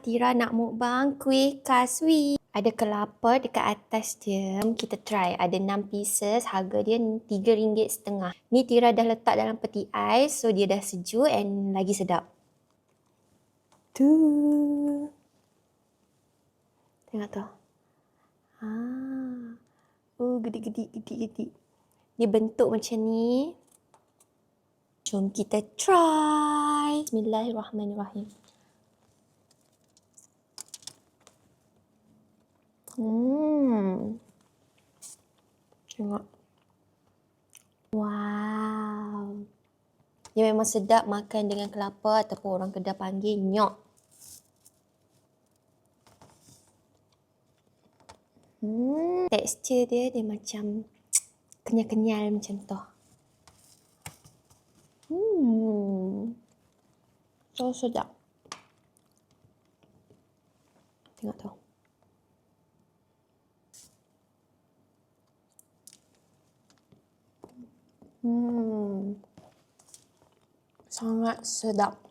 Tira nak mukbang kuih kaswi. Ada kelapa dekat atas dia. Kita try. Ada 6 pieces. Harga dia RM3.5. Ni Tira dah letak dalam peti ais. So dia dah sejuk and lagi sedap. Tu. Tengok tu. Ha. Oh, gedik-gedik, gedik-gedik. Dia bentuk macam ni. Jom kita try. Bismillahirrahmanirrahim. Hmm. Tengok. Wow. Dia memang sedap makan dengan kelapa ataupun orang Kedah panggil nyok. Hmm. Tekstur dia dia macam kenyal-kenyal macam tu. Hmm. So sedap. Tengok tu. Hmm. Sangat sedap.